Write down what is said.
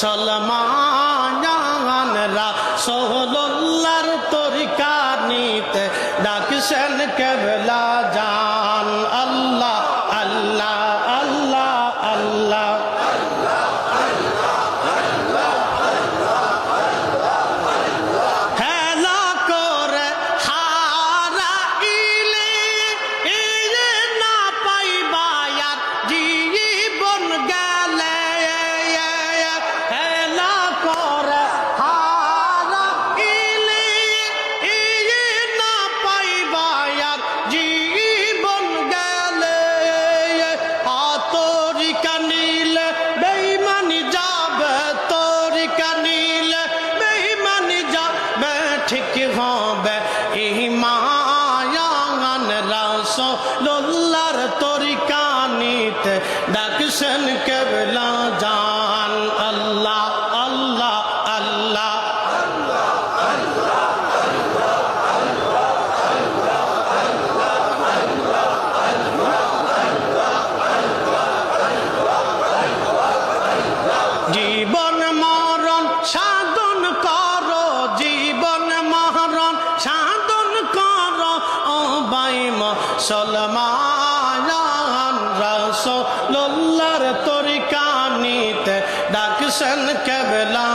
সলমানরা সহলার তরিকা নিতে ডাকছেন কেবলা যান ঠিক হবে। এই মায়ান রাস লোল্লার তরিকা নিতে ডাকছেন কেবলা যা মুসলমান রসোল্লার তরিকা নিতে ডাকছেন কেবলা